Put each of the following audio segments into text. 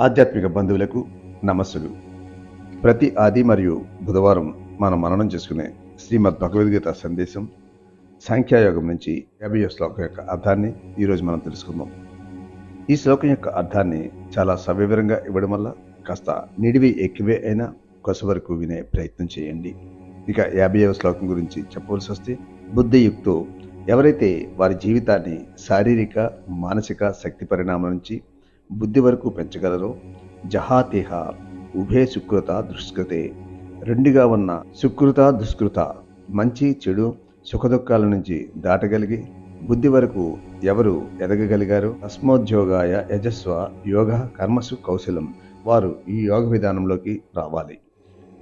ఆధ్యాత్మిక బంధువులకు నమస్సులు. ప్రతి ఆది మరియు బుధవారం మనం మననం చేసుకునే శ్రీమద్ భగవద్గీత సందేశం సాంఖ్యాయోగం నుంచి యాభై శ్లోకం యొక్క అర్థాన్ని ఈరోజు మనం తెలుసుకుందాం. ఈ శ్లోకం యొక్క అర్థాన్ని చాలా సవివరంగా ఇవ్వడం వల్ల కాస్త నిడివి ఎక్కువే అయినా కొస వరకు వినే ప్రయత్నం చేయండి. ఇక యాభైవ శ్లోకం గురించి చెప్పవలసి వస్తే బుద్ధియుక్తో ఎవరైతే వారి జీవితాన్ని శారీరక మానసిక శక్తి పరిణామం నుంచి బుద్ధి వరకు పెంచగలరో. జహాతేహ ఉభయ సుకృత దుష్కృతే. రెండుగా ఉన్న సుకృత దుష్కృత మంచి చెడు సుఖదుఖాల నుంచి దాటగలిగి బుద్ధి వరకు ఎవరు ఎదగగలిగారు? అస్మోద్యోగాయ యజస్వ యోగ కర్మసు కౌశలం. వారు ఈ యోగ విధానంలోకి రావాలి.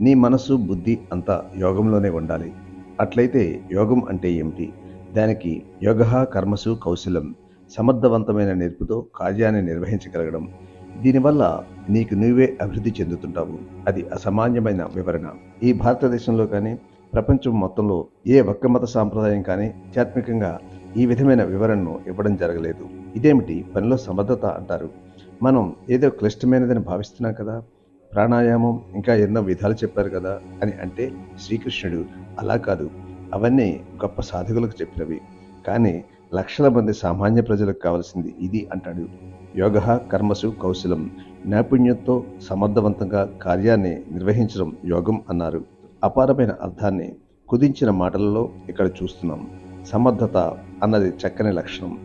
నీ మనసు బుద్ధి అంతా యోగంలోనే ఉండాలి. అట్లయితే యోగం అంటే ఏమిటి? దానికి యోగ కర్మసు కౌశలం సమర్థవంతమైన నేర్పుతో కార్యాన్ని నిర్వహించగలగడం. దీనివల్ల నీకు నువ్వే అభివృద్ధి చెందుతుంటావు. అది అసామాన్యమైన వివరణ. ఈ భారతదేశంలో కానీ ప్రపంచం మొత్తంలో ఏ ఒక్క మత సాంప్రదాయం కానీ ఆధ్యాత్మికంగా ఈ విధమైన వివరణను ఇవ్వడం జరగలేదు. ఇదేమిటి పనిలో సమర్థత అంటారు? మనం ఏదో క్లిష్టమైనదని భావిస్తున్నాం కదా. ప్రాణాయామం ఇంకా ఎన్నో విధాలు చెప్పారు కదా అని అంటే శ్రీకృష్ణుడు అలా కాదు. అవన్నీ గొప్ప సాధకులకు చెప్పినవి. కానీ లక్షల మంది సామాన్య ప్రజలకు కావాల్సింది ఇది అంటాడు. యోగ కర్మసు కౌశలం. నైపుణ్యంతో సమర్థవంతంగా కార్యాన్ని నిర్వహించడం యోగం అన్నారు. అపారమైన అర్థాన్ని కుదించిన మాటలలో ఇక్కడ చూస్తున్నాం. సమర్థత అన్నది చక్కని లక్షణం.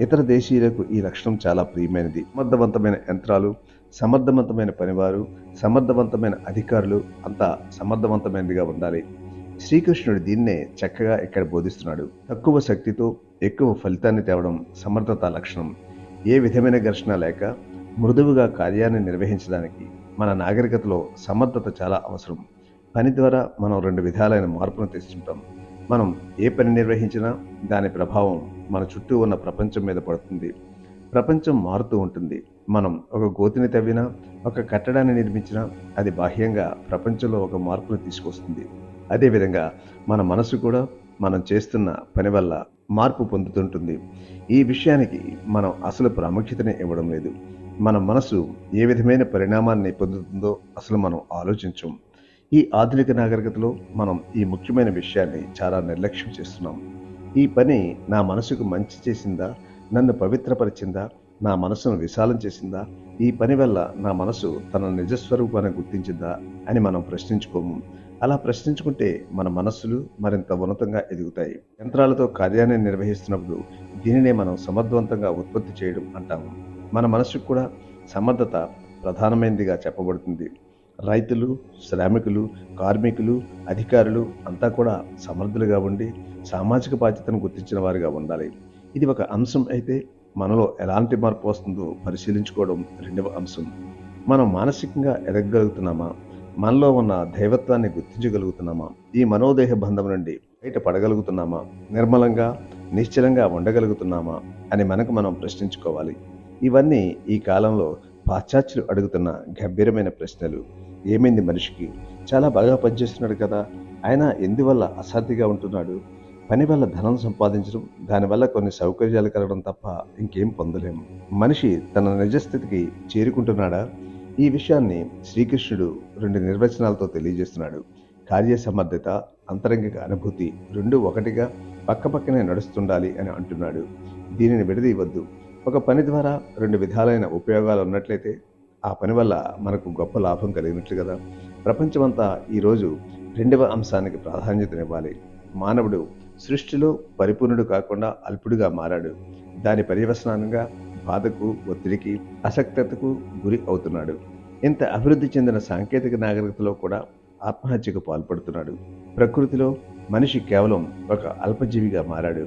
ఇతర దేశీయులకు ఈ లక్షణం చాలా ప్రియమైనది. సమర్థవంతమైన యంత్రాలు సమర్థవంతమైన పనివారు సమర్థవంతమైన అధికారులు అంతా సమర్థవంతమైనదిగా ఉండాలి. శ్రీకృష్ణుడు దీన్నే చక్కగా ఇక్కడ బోధిస్తున్నాడు. తక్కువ శక్తితో ఎక్కువ ఫలితాన్ని తేవడం సమర్థత లక్షణం. ఏ విధమైన ఘర్షణ లేక మృదువుగా కార్యాన్ని నిర్వహించడానికి మన నాగరికతలో సమర్థత చాలా అవసరం. పని ద్వారా మనం రెండు విధాలైన మార్పును తెస్తుంటాం మనం ఏ పని నిర్వహించినా దాని ప్రభావం మన చుట్టూ ఉన్న ప్రపంచం మీద పడుతుంది. ప్రపంచం మారుతూ ఉంటుంది. మనం ఒక గోతిని తవ్వినా ఒక కట్టడాన్ని నిర్మించినా అది బాహ్యంగా ప్రపంచంలో ఒక మార్పును తీసుకొస్తుంది. అదేవిధంగా మన మనసు కూడా మనం చేస్తున్న పని వల్ల మార్పు పొందుతుంటుంది. ఈ విషయానికి మనం అసలు ప్రాముఖ్యతనే ఇవ్వడం లేదు. మన మనసు ఏ విధమైన పరిణామాన్ని పొందుతుందో అసలు మనం ఆలోచించం. ఈ ఆధునిక నాగరికతలో మనం ఈ ముఖ్యమైన విషయాన్ని చాలా నిర్లక్ష్యం చేస్తున్నాం. ఈ పని నా మనసుకు మంచి చేసిందా? నన్ను పవిత్రపరిచిందా? నా మనసును విశాలం చేసిందా? ఈ పని వల్ల నా మనసు తన నిజస్వరూపాన్ని గుర్తించిందా? అని మనం ప్రశ్నించుకోము. అలా ప్రశ్నించుకుంటే మన మనస్సులు మరింత ఉన్నతంగా ఎదుగుతాయి. యంత్రాలతో కార్యాన్ని నిర్వహిస్తున్నప్పుడు దీనినే మనం సమర్థవంతంగా ఉత్పత్తి చేయడం అంటాము. మన మనసుకు కూడా సమర్థత ప్రధానమైనదిగా చెప్పబడుతుంది. రైతులు శ్రామికులు కార్మికులు అధికారులు అంతా కూడా సమర్థులుగా ఉండి సామాజిక బాధ్యతను గుర్తించిన వారిగా ఉండాలి. ఇది ఒక అంశం అయితే మనలో ఎలాంటి మార్పు వస్తుందో పరిశీలించుకోవడం రెండవ అంశం. మనం మానసికంగా ఎదగగలుగుతున్నామా? మనలో ఉన్న దైవత్వాన్ని గుర్తించగలుగుతున్నామా? ఈ మనోదేహ బంధం నుండి బయట పడగలుగుతున్నామా? నిర్మలంగా నిశ్చలంగా ఉండగలుగుతున్నామా? అని మనకు మనం ప్రశ్నించుకోవాలి. ఇవన్నీ ఈ కాలంలో పాశ్చాత్యులు అడుగుతున్న గంభీరమైన ప్రశ్నలు. ఏమైంది మనిషికి? చాలా బాగా పనిచేస్తున్నాడు కదా. ఆయన ఎందువల్ల అసాధ్యగా ఉంటున్నాడు? పని వల్ల ధనం సంపాదించడం దానివల్ల కొన్ని సౌకర్యాలు కలగడం తప్ప ఇంకేం పొందలేము. మనిషి తన నిజస్థితికి చేరుకుంటున్నాడా? ఈ విషయాన్ని శ్రీకృష్ణుడు రెండు నిర్వచనాలతో తెలియజేస్తున్నాడు. కార్యసమర్థత అంతరంగిక అనుభూతి రెండు ఒకటిగా పక్కపక్కనే నడుస్తుండాలి అని అంటున్నాడు. దీనిని విడదీయవద్దు. ఒక పని ద్వారా రెండు విధాలైన ఉపయోగాలు ఉన్నట్లయితే ఆ పని వల్ల మనకు గొప్ప లాభం కలిగినట్లు కదా. ప్రపంచమంతా ఈరోజు రెండవ అంశానికి ప్రాధాన్యతనివ్వాలి. మానవుడు సృష్టిలో పరిపూర్ణుడు కాకుండా అల్పుడుగా మారాడు. దాని పర్యవసనంగా బాధకు ఒత్తిడికి అసక్తతకు గురి అవుతున్నాడు. ఇంత అభివృద్ధి చెందిన సాంకేతిక నాగరికతలో కూడా ఆత్మహత్యకు పాల్పడుతున్నాడు. ప్రకృతిలో మనిషి కేవలం ఒక అల్పజీవిగా మారాడు.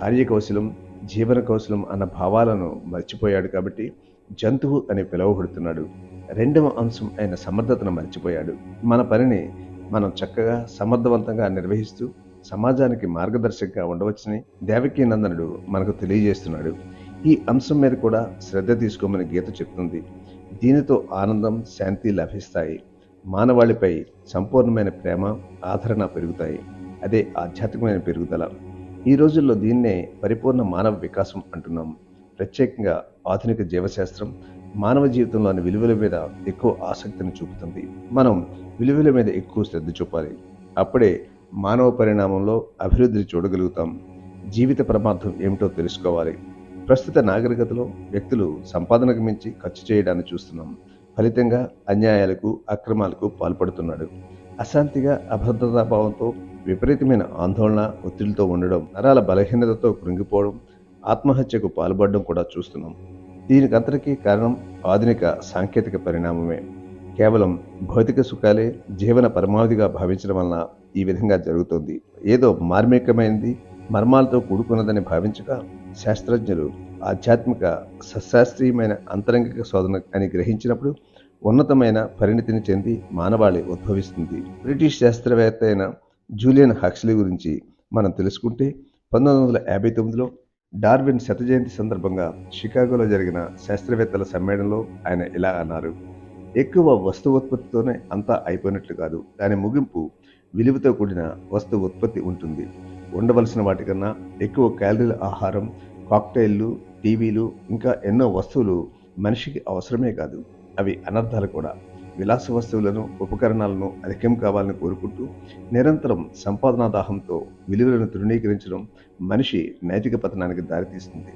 కార్యకౌశలం జీవన కౌశలం అన్న భావాలను మర్చిపోయాడు కాబట్టి జంతువు అని పిలువబడుతున్నాడు. రెండవ అంశం అయిన సమర్థతను మర్చిపోయాడు. మన పనిని మనం చక్కగా సమర్థవంతంగా నిర్వహిస్తూ సమాజానికి మార్గదర్శకంగా ఉండవచ్చని దేవకీ నందనుడు మనకు తెలియజేస్తున్నాడు. ఈ అంశం మీద కూడా శ్రద్ధ తీసుకోమని గీత చెప్తుంది. దీనితో ఆనందం శాంతి లభిస్తాయి. మానవాళిపై సంపూర్ణమైన ప్రేమ ఆదరణ పెరుగుతాయి. అదే ఆధ్యాత్మికమైన పెరుగుదల. ఈ రోజుల్లో దీన్నే పరిపూర్ణ మానవ వికాసం అంటున్నాం. ప్రత్యేకంగా ఆధునిక జీవశాస్త్రం మానవ జీవితంలోని విలువల మీద ఎక్కువ ఆసక్తిని చూపుతుంది. మనం విలువల మీద ఎక్కువ శ్రద్ధ చూపాలి. అప్పుడే మానవ పరిణామంలో అభివృద్ధిని చూడగలుగుతాం. జీవిత ప్రమాదం ఏమిటో తెలుసుకోవాలి. ప్రస్తుత నాగరికతలో వ్యక్తులు సంపాదనకు మించి ఖర్చు చేయడాన్ని చూస్తున్నాం. ఫలితంగా అన్యాయాలకు అక్రమాలకు పాల్పడుతున్నాడు. అశాంతిగా అభద్రతాభావంతో విపరీతమైన ఆందోళన ఒత్తిడితో ఉండడం నరాల బలహీనతతో కృంగిపోవడం ఆత్మహత్యకు పాల్పడడం కూడా చూస్తున్నాం. దీనికంతటికీ కారణం ఆధునిక సాంకేతిక పరిణామమే. కేవలం భౌతిక సుఖాలే జీవన పరమావధిగా భావించడం వలన ఈ విధంగా జరుగుతుంది. ఏదో మార్మికమైనది మర్మాలతో కూడుకున్నదని భావించగా శాస్త్రజ్ఞులు ఆధ్యాత్మిక సశాస్త్రీయమైన అంతరంగిక శోధన అని గ్రహించినప్పుడు ఉన్నతమైన పరిణితిని చెంది మానవాళి ఉద్భవిస్తుంది. బ్రిటిష్ శాస్త్రవేత్త అయిన జూలియన్ హక్స్లీ గురించి మనం తెలుసుకుంటే పంతొమ్మిది వందల యాభై తొమ్మిదిలో డార్విన్ శత జయంతి సందర్భంగా షికాగోలో జరిగిన శాస్త్రవేత్తల సమ్మేళనంలో ఆయన ఇలా అన్నారు ఎక్కువ వస్తు ఉత్పత్తితోనే అంతా అయిపోయినట్లు కాదు దాని ముగింపు విలువతో కూడిన వస్తు ఉత్పత్తి ఉంటుంది. ఉండవలసిన వాటికన్నా ఎక్కువ క్యాలరీల ఆహారం కాక్టైళ్ళు టీవీలు ఇంకా ఎన్నో వస్తువులు మనిషికి అవసరమే కాదు. అవి అనర్థాలు కూడా. విలాస వస్తువులను ఉపకరణాలను అధికం కావాలని కోరుకుంటూ నిరంతరం సంపాదనా దాహంతో విలువలను తృణీకరించడం మనిషి నైతిక పతనానికి దారితీస్తుంది.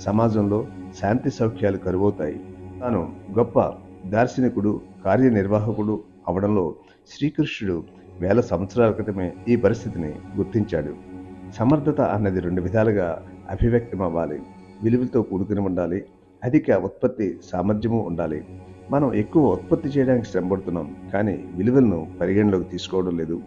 సమాజంలో శాంతి సౌఖ్యాలు కరువవుతాయి. తాను గొప్ప దార్శనికుడు కార్యనిర్వాహకుడు అవడంలో శ్రీకృష్ణుడు వేల సంవత్సరాల క్రితమే ఈ పరిస్థితిని గుర్తించాడు. సమర్థత అన్నది రెండు విధాలుగా అభివ్యక్తం అవ్వాలి విలువలతో కూడుకుని ఉండాలి. అధిక ఉత్పత్తి సామర్థ్యము ఉండాలి. మనం ఎక్కువ ఉత్పత్తి చేయడానికి శ్రమపడుతున్నాం కానీ విలువలను పరిగణలోకి తీసుకోవడం లేదు.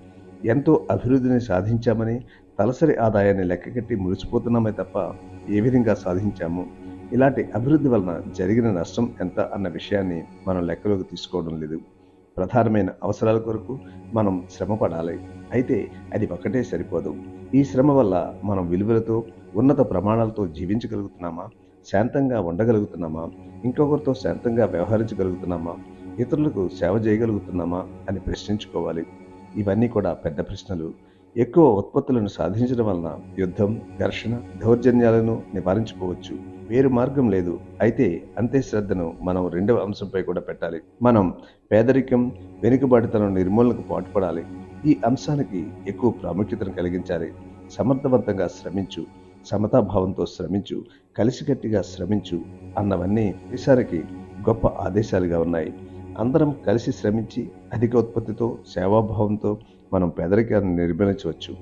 ఎంతో అభివృద్ధిని సాధించామని తలసరి ఆదాయాన్ని లెక్కగట్టి మురిసిపోతున్నామే తప్ప ఏ విధంగా సాధించాము? ఇలాంటి అభివృద్ధి వలన జరిగిన నష్టం ఎంత అన్న విషయాన్ని మనం లెక్కలోకి తీసుకోవడం లేదు. ప్రధానమైన అవసరాల కొరకు మనం శ్రమ పడాలి అయితే అది ఒకటే సరిపోదు. ఈ శ్రమ వల్ల మనం విలువలతో ఉన్నత ప్రమాణాలతో జీవించగలుగుతున్నామా? శాంతంగా ఉండగలుగుతున్నామా? ఇంకొకరితో శాంతంగా వ్యవహరించగలుగుతున్నామా? ఇతరులకు సేవ చేయగలుగుతున్నామా? అని ప్రశ్నించుకోవాలి. ఇవన్నీ కూడా పెద్ద ప్రశ్నలు. ఎక్కువ ఉత్పత్తులను సాధించడం వలన యుద్ధం ఘర్షణ దౌర్జన్యాలను నివారించుకోవచ్చు. వేరు మార్గం లేదు. అయితే అంతే శ్రద్ధను మనం రెండవ అంశంపై కూడా పెట్టాలి. మనం పేదరికం వెనుకబాటుతనం నిర్మూలనకు పాటుపడాలి. ఈ అంశానికి ఎక్కువ ప్రాముఖ్యతను కలిగించాలి. సమర్థవంతంగా శ్రమించు సమతాభావంతో శ్రమించు కలిసికట్టిగా శ్రమించు అన్నవన్నీ దేశానికి గొప్ప ఆదేశాలుగా ఉన్నాయి. అందరం కలిసి శ్రమించి అధిక ఉత్పత్తితో సేవాభావంతో మనం పేదరికాన్ని నిర్మూలించవచ్చు.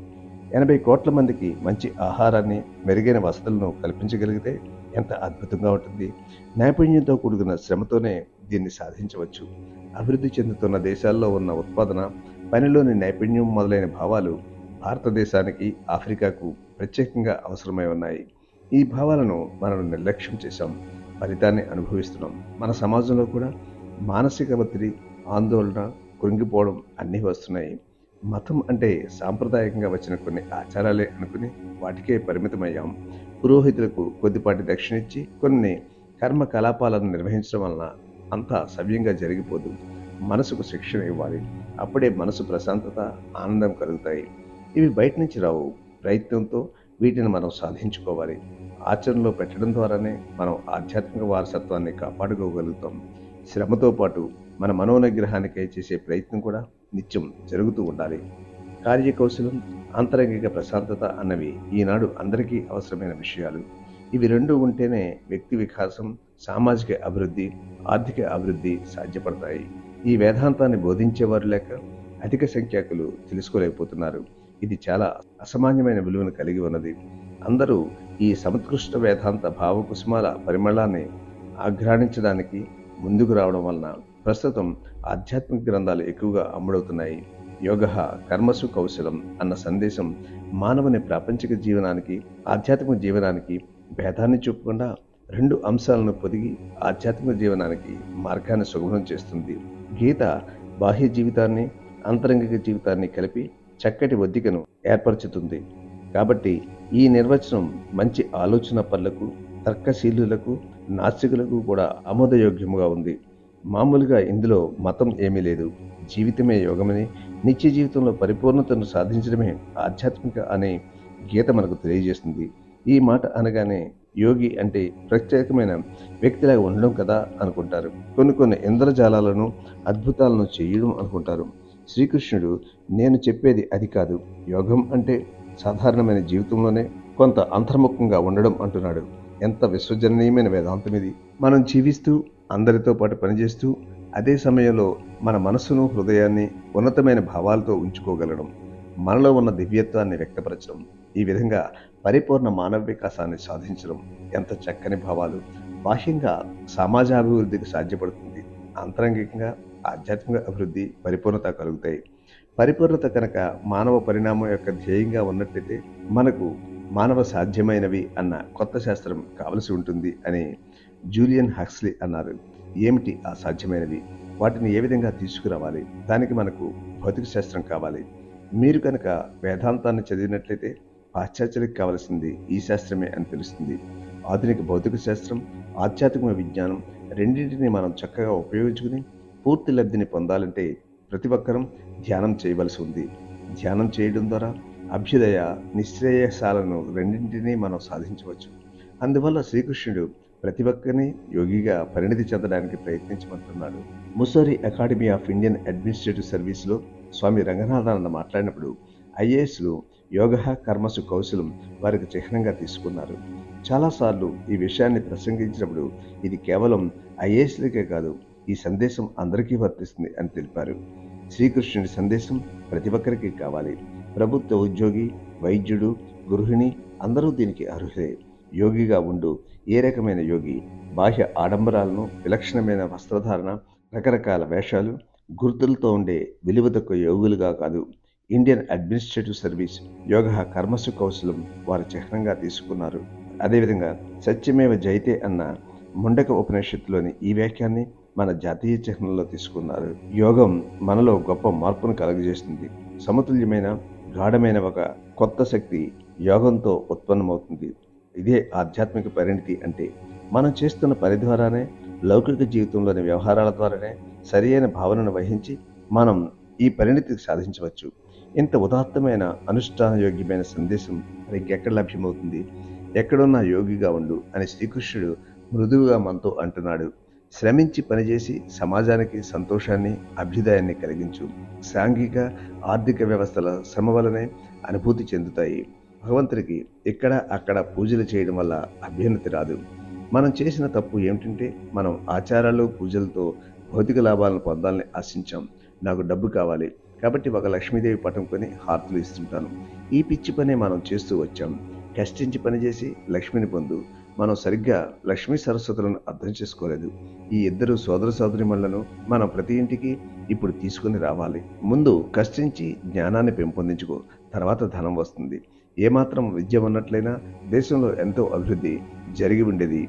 ఎనభై కోట్ల మందికి మంచి ఆహారాన్ని మెరుగైన వసతులను కల్పించగలిగితే ఎంత అద్భుతంగా ఉంటుంది. నైపుణ్యంతో కూడుకున్న శ్రమతోనే దీన్ని సాధించవచ్చు. అభివృద్ధి చెందుతున్న దేశాల్లో ఉన్న ఉత్పాదన పనిలోని నైపుణ్యం మొదలైన భావాలు భారతదేశానికి ఆఫ్రికాకు ప్రత్యేకంగా అవసరమై ఉన్నాయి. ఈ భావాలను మనం నిర్లక్ష్యం చేశాం ఫలితాన్ని అనుభవిస్తున్నాం. మన సమాజంలో కూడా మానసిక ఒత్తిడి ఆందోళన కృంగిపోవడం అన్నీ వస్తున్నాయి. మతం అంటే సాంప్రదాయకంగా వచ్చిన కొన్ని ఆచారాలే అనుకుని వాటికే పరిమితమయ్యాం. పురోహితులకు కొద్దిపాటి దక్షిణ ఇచ్చి కొన్ని కర్మ కలాపాలను నిర్వహించడం వలన అంతా సవ్యంగా జరిగిపోదు. మనసుకు శిక్షణ ఇవ్వాలి. అప్పుడే మనసు ప్రశాంతత ఆనందం కలుగుతాయి. ఇవి బయట నుంచి రావు. ప్రయత్నంతో వీటిని మనం సాధించుకోవాలి. ఆచరణలో పెట్టడం ద్వారానే మనం ఆధ్యాత్మిక వారసత్వాన్ని కాపాడుకోగలుగుతాం. శ్రమతో పాటు మన మనోనిగ్రహానికై చేసే ప్రయత్నం కూడా నిత్యం జరుగుతూ ఉండాలి. కార్యకౌశలం ఆంతరంగిక ప్రశాంతత అన్నవి ఈనాడు అందరికీ అవసరమైన విషయాలు. ఇవి రెండు ఉంటేనే వ్యక్తి వికాసం సామాజిక అభివృద్ధి ఆర్థిక అభివృద్ధి సాధ్యపడతాయి. ఈ వేదాంతాన్ని బోధించేవారు లేక అధిక సంఖ్యాకులు తెలుసుకోలేకపోతున్నారు. ఇది చాలా అసామాన్యమైన విలువను కలిగి ఉన్నది. అందరూ ఈ సమత్కృష్ట వేదాంత భావకుసుమాల పరిమళాన్ని ఆఘ్రాణించడానికి ముందుకు రావడం వలన ప్రస్తుతం ఆధ్యాత్మిక గ్రంథాలు ఎక్కువగా అమ్ముడవుతున్నాయి. యోగ కర్మసు కౌశలం అన్న సందేశం మానవుని ప్రాపంచిక జీవనానికి ఆధ్యాత్మిక జీవనానికి భేదాన్ని చూపకుండా రెండు అంశాలను పొదిగి ఆధ్యాత్మిక జీవనానికి మార్గాన్ని సుగమం చేస్తుంది. గీత బాహ్య జీవితాన్ని అంతరంగిక జీవితాన్ని కలిపి చక్కటి ఒద్దికను ఏర్పరచుతుంది. కాబట్టి ఈ నిర్వచనం మంచి ఆలోచన పనులకు తర్కశీలులకు నాస్తికులకు కూడా ఆమోదయోగ్యముగా ఉంది. మామూలుగా ఇందులో మతం ఏమీ లేదు. జీవితమే యోగమని నిత్య జీవితంలో పరిపూర్ణతను సాధించడమే ఆధ్యాత్మిక అనే గీత మనకు తెలియజేస్తుంది ఈ మాట అనగానే యోగి అంటే ప్రత్యేకమైన వ్యక్తిలాగా ఉండడం కదా అనుకుంటారు. కొన్ని కొన్ని ఇంద్రజాలాలను అద్భుతాలను చేయడం అనుకుంటారు. శ్రీకృష్ణుడు నేను చెప్పేది అది కాదు. యోగం అంటే సాధారణమైన జీవితంలోనే కొంత అంతర్ముఖంగా ఉండడం అంటున్నాడు. ఎంత విశ్వజననీయమైన వేదాంతం ఇది. మనం జీవిస్తూ అందరితో పాటు పనిచేస్తూ అదే సమయంలో మన మనస్సును హృదయాన్ని ఉన్నతమైన భావాలతో ఉంచుకోగలడం. మనలో ఉన్న దివ్యత్వాన్ని వ్యక్తపరచడం. ఈ విధంగా పరిపూర్ణ మానవ వికాసాన్ని సాధించడం ఎంత చక్కని భావాలు. బాహ్యంగా సమాజాభివృద్ధికి సాధ్యపడుతుంది. అంతరంగికంగా ఆధ్యాత్మిక అభివృద్ధి పరిపూర్ణత కలుగుతాయి. పరిపూర్ణత కనుక మానవ పరిణామం యొక్క ధ్యేయంగా ఉన్నట్లయితే మనకు మానవ సాధ్యమైనవి అన్న కొత్త శాస్త్రం కావలసి ఉంటుంది అని జూలియన్ హక్స్లీ అన్నారు. ఏమిటి ఆ సాధ్యమైనవి? వాటిని ఏ విధంగా తీసుకురావాలి? దానికి మనకు భౌతిక శాస్త్రం కావాలి. మీరు కనుక వేదాంతాన్ని చదివినట్లయితే పాశ్చాత్యులకు కావలసింది ఈ శాస్త్రమే అని తెలుస్తుంది. ఆధునిక భౌతిక శాస్త్రం ఆధ్యాత్మిక విజ్ఞానం రెండింటిని మనం చక్కగా ఉపయోగించుకుని పూర్తి లబ్ధిని పొందాలంటే ప్రతి ఒక్కరం ధ్యానం చేయవలసి ఉంది. ధ్యానం చేయడం ద్వారా అభ్యుదయ నిశ్రేయసాలను రెండింటినీ మనం సాధించవచ్చు. అందువల్ల శ్రీకృష్ణుడు ప్రతి ఒక్కరిని యోగిగా పరిణితి చెందడానికి ప్రయత్నించమంటున్నాడు. Mussoorie academy of Indian administrative సర్వీస్లో స్వామి రంగనాథానంద మాట్లాడినప్పుడు ఐఏఎస్లు యోగ కర్మసు కౌశలం వారికి చిహ్నంగా తీసుకున్నారు. చాలాసార్లు ఈ విషయాన్ని ప్రసంగించినప్పుడు ఇది కేవలం ఐఏఎస్లకే కాదు ఈ సందేశం అందరికీ వర్తిస్తుంది అని తెలిపారు. శ్రీకృష్ణుడి సందేశం ప్రతి ఒక్కరికి కావాలి. ప్రభుత్వ ఉద్యోగి వైద్యుడు గృహిణి అందరూ దీనికి అర్హులే. యోగిగా ఉండు ఏ రకమైన యోగి బాహ్య ఆడంబరాలను విలక్షణమైన వస్త్రధారణ రకరకాల వేషాలు గుర్తులతో ఉండే విలువ తక్కువ యోగులుగా కాదు. ఇండియన్ అడ్మినిస్ట్రేటివ్ సర్వీస్ యోగ కర్మసు కౌశలం వారి చిహ్నంగా తీసుకున్నారు. అదేవిధంగా సత్యమేవ జైతే అన్న ముండక ఉపనిషత్తులోని ఈ వ్యాఖ్యాన్ని మన జాతీయ చిహ్నంలో తీసుకున్నారు. యోగం మనలో గొప్ప మార్పును కలుగజేస్తుంది. సమతుల్యమైన గాఢమైన ఒక కొత్త శక్తి యోగంతో ఉత్పన్నమవుతుంది. ఇదే ఆధ్యాత్మిక పరిణితి అంటే మనం చేస్తున్న పని ద్వారానే లౌకిక జీవితంలోని వ్యవహారాల ద్వారానే సరియైన భావనను వహించి మనం ఈ పరిణితి సాధించవచ్చు. ఇంత ఉదాత్తమైన అనుష్ఠానయోగ్యమైన సందేశం మరి ఎక్కడ లభ్యమవుతుంది? ఎక్కడున్నా యోగిగా ఉండు అని శ్రీకృష్ణుడు మృదువుగా మనతో అంటున్నాడు. శ్రమించి పనిచేసి సమాజానికి సంతోషాన్ని అభ్యుదయాన్ని కలిగించు. సాంఘిక ఆర్థిక వ్యవస్థల శ్రమ వలనే అనుభూతి చెందుతాయి. భగవంతుడికి ఇక్కడ అక్కడ పూజలు చేయడం వల్ల అభ్యున్నతి రాదు. మనం చేసిన తప్పు ఏమిటంటే మనం ఆచారాలు పూజలతో భౌతిక లాభాలను పొందాలని ఆశించాం. నాకు డబ్బు కావాలి. కాబట్టి ఒక లక్ష్మీదేవి పటం కొని హారతులు ఇస్తుంటాను. ఈ పిచ్చి పనే మనం చేస్తూ వచ్చాం. కష్టించి పనిచేసి లక్ష్మిని పొందు. మనం సరిగ్గా లక్ష్మీ సరస్వతులను అర్థం చేసుకోలేదు. ఈ ఇద్దరు సోదర సోదరిమణులను మనం ప్రతి ఇంటికి ఇప్పుడు తీసుకుని రావాలి. ముందు కష్టించి జ్ఞానాన్ని పెంపొందించుకో. తర్వాత ధనం వస్తుంది. ఏమాత్రం విద్య ఉన్నట్లయినా దేశంలో ఎంతో అభివృద్ధి జరిగి ఉండేది.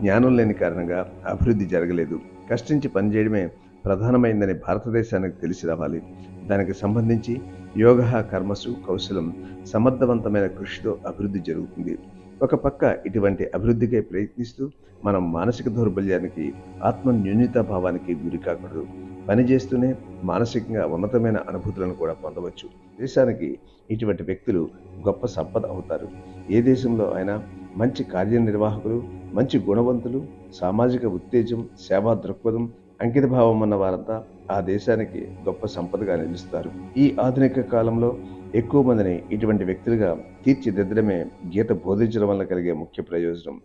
జ్ఞానం లేని కారణంగా అభివృద్ధి జరగలేదు. కష్టించి పనిచేయడమే ప్రధానమైందని భారతదేశానికి తెలిసి రావాలి. దానికి సంబంధించి యోగ కర్మసు కౌశలం సమర్థవంతమైన కృషితో అభివృద్ధి జరుగుతుంది. ఒక పక్క ఇటువంటి అభివృద్ధికై ప్రయత్నిస్తూ మనం మానసిక దౌర్బల్యానికి ఆత్మ న్యూన్యతా భావానికి గురి కాకూడదు. పని చేస్తూనే మానసికంగా ఉన్నతమైన అనుభూతులను కూడా పొందవచ్చు. దేశానికి ఇటువంటి వ్యక్తులు గొప్ప సంపద అవుతారు. ఏ దేశంలో అయినా మంచి కార్యనిర్వాహకులు మంచి గుణవంతులు సామాజిక ఉత్తేజం సేవా దృక్పథం అంకిత భావం ఉన్న వారంతా ఆ దేశానికి గొప్ప సంపదగా నిలుస్తారు. ఈ ఆధునిక కాలంలో ఎక్కువ మందిని ఇటువంటి వ్యక్తులుగా తీర్చిదిద్దడమే గీత బోధించడం వల్ల కలిగే ముఖ్య ప్రయోజనం.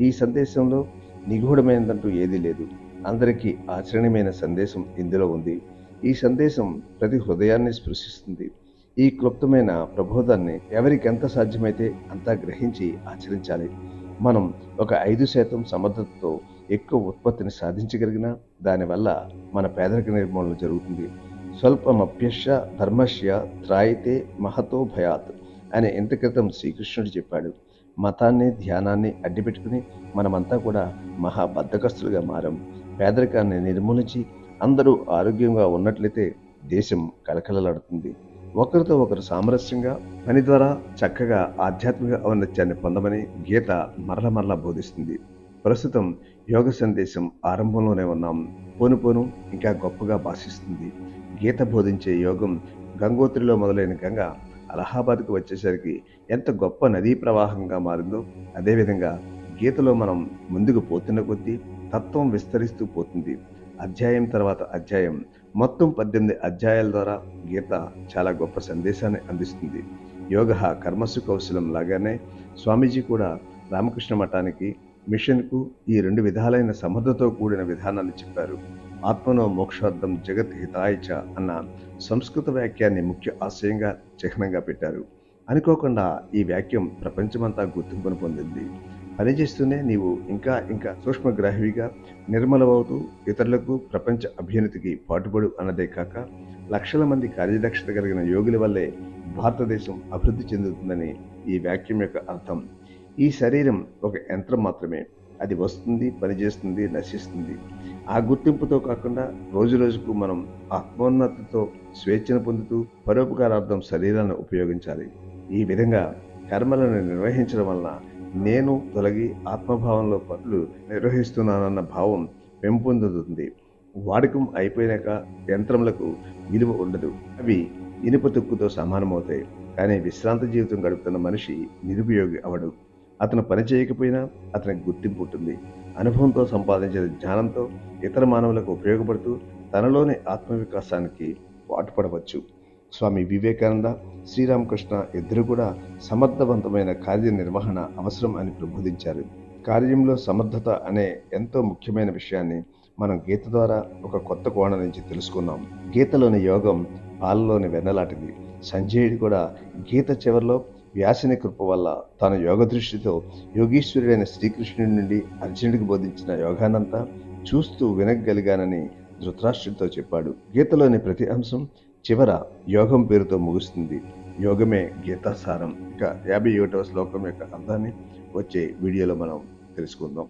ఈ సందేశంలో నిగూఢమైనదంటూ ఏదీ లేదు. అందరికీ ఆచరణీయమైన సందేశం ఇందులో ఉంది. ఈ సందేశం ప్రతి హృదయాన్ని స్పృశిస్తుంది. ఈ క్లుప్తమైన ప్రబోధాన్ని ఎవరికి ఎంత సాధ్యమైతే అంతా గ్రహించి ఆచరించాలి. మనం ఒక ఐదు శాతం సమర్థతతో ఎక్కువ ఉత్పత్తిని సాధించగలిగినా దానివల్ల మన పేదరిక నిర్మూలన జరుగుతుంది. స్వల్పమప్యశ ధర్మశ్య త్రాయితే మహతో భయాత్ అనే ఇంత క్రితం శ్రీకృష్ణుడు చెప్పాడు. మతాన్ని ధ్యానాన్ని అడ్డిపెట్టుకుని మనమంతా కూడా మహా బద్ధకస్తులుగా మారాం. పేదరికాన్ని నిర్మూలించి అందరూ ఆరోగ్యంగా ఉన్నట్లయితే దేశం కలకలలాడుతుంది ఒకరితో ఒకరు సామరస్యంగా పని ద్వారా చక్కగా ఆధ్యాత్మిక ఔన్నత్యాన్ని పొందమని గీత మరల మరల బోధిస్తుంది. ప్రస్తుతం యోగ సందేశం ఆరంభంలోనే ఉన్నాం. పోను పోను ఇంకా గొప్పగా భాషిస్తుంది. గీత బోధించే యోగం గంగోత్రిలో మొదలైన గంగ అలహాబాద్కు వచ్చేసరికి ఎంత గొప్ప నదీ ప్రవాహంగా మారిందో అదేవిధంగా గీతలో మనం ముందుకు పోతున్న కొద్దీ తత్వం విస్తరిస్తూ పోతుంది. అధ్యాయం తర్వాత అధ్యాయం. మొత్తం పద్దెనిమిది అధ్యాయాల ద్వారా గీత చాలా గొప్ప సందేశాన్ని అందిస్తుంది. యోగ కర్మసు కౌశలం లాగానే స్వామీజీ కూడా రామకృష్ణ మఠానికి మిషన్కు ఈ రెండు విధాలైన సమర్థతో కూడిన విధానాన్ని చెప్పారు. ఆత్మనో మోక్షార్థం జగత్ హితాయచ అన్న సంస్కృత వాక్యాన్ని ముఖ్య ఆశయంగా చిహ్నంగా పెట్టారు. అనుకోకుండా ఈ వాక్యం ప్రపంచమంతా గుర్తింపును పొందింది. పనిచేస్తూనే నీవు ఇంకా ఇంకా సూక్ష్మగ్రాహివిగా నిర్మలమవుతూ ఇతరులకు ప్రపంచ అభ్యున్నతికి పాటుపడు అన్నదే కాక లక్షల మంది కార్యదక్షత కలిగిన యోగుల వల్లే భారతదేశం అభివృద్ధి చెందుతుందని ఈ వాక్యం యొక్క అర్థం. ఈ శరీరం ఒక యంత్రం మాత్రమే. అది వస్తుంది పనిచేస్తుంది నశిస్తుంది. ఆ గుర్తింపుతో కాకుండా రోజు రోజుకు మనం ఆత్మోన్నతితో స్వేచ్ఛను పొందుతూ పరోపకారార్థం శరీరాన్ని ఉపయోగించాలి. ఈ విధంగా కర్మలను నిర్వహించడం వలన నేను తొలగి ఆత్మభావంలో పనులు నిర్వహిస్తున్నానన్న భావం పెంపొందుతుంది. వాడకం అయిపోయాక యంత్రములకు విలువ ఉండదు. అవి ఇనుప తుక్కుతో సమానమవుతాయి. కానీ విశ్రాంత జీవితం గడుపుతున్న మనిషి నిరుపయోగి అవడు. అతను పని చేయకపోయినా అతనికి గుర్తింపు ఉంటుంది. అనుభవంతో సంపాదించిన జ్ఞానంతో ఇతర మానవులకు ఉపయోగపడుతూ తనలోని ఆత్మవికాసానికి పాటుపడవచ్చు. స్వామి వివేకానంద శ్రీరామకృష్ణ ఇద్దరు కూడా సమర్థవంతమైన కార్యనిర్వహణ అవసరం అని ప్రబోధించారు. కార్యంలో సమర్థత అనే ఎంతో ముఖ్యమైన విషయాన్ని మనం గీత ద్వారా ఒక కొత్త కోణం నుంచి తెలుసుకున్నాం. గీతలోని యోగం పాలలోని వెన్నలాంటిది. సంజయుడు కూడా గీత చివరిలో వ్యాసిని కృప వల్ల తన యోగ దృష్టితో యోగీశ్వరుడైన శ్రీకృష్ణుడి నుండి అర్జునుడికి బోధించిన యోగానంతా చూస్తూ వినగలిగానని ధృతరాష్ట్రుడితో చెప్పాడు. గీతలోని ప్రతి అంశం చివర యోగం పేరుతో ముగుస్తుంది. యోగమే గీతాసారం. ఇక యాభై ఒకటవ శ్లోకం యొక్క అర్థాన్ని వచ్చే వీడియోలో మనం తెలుసుకుందాం.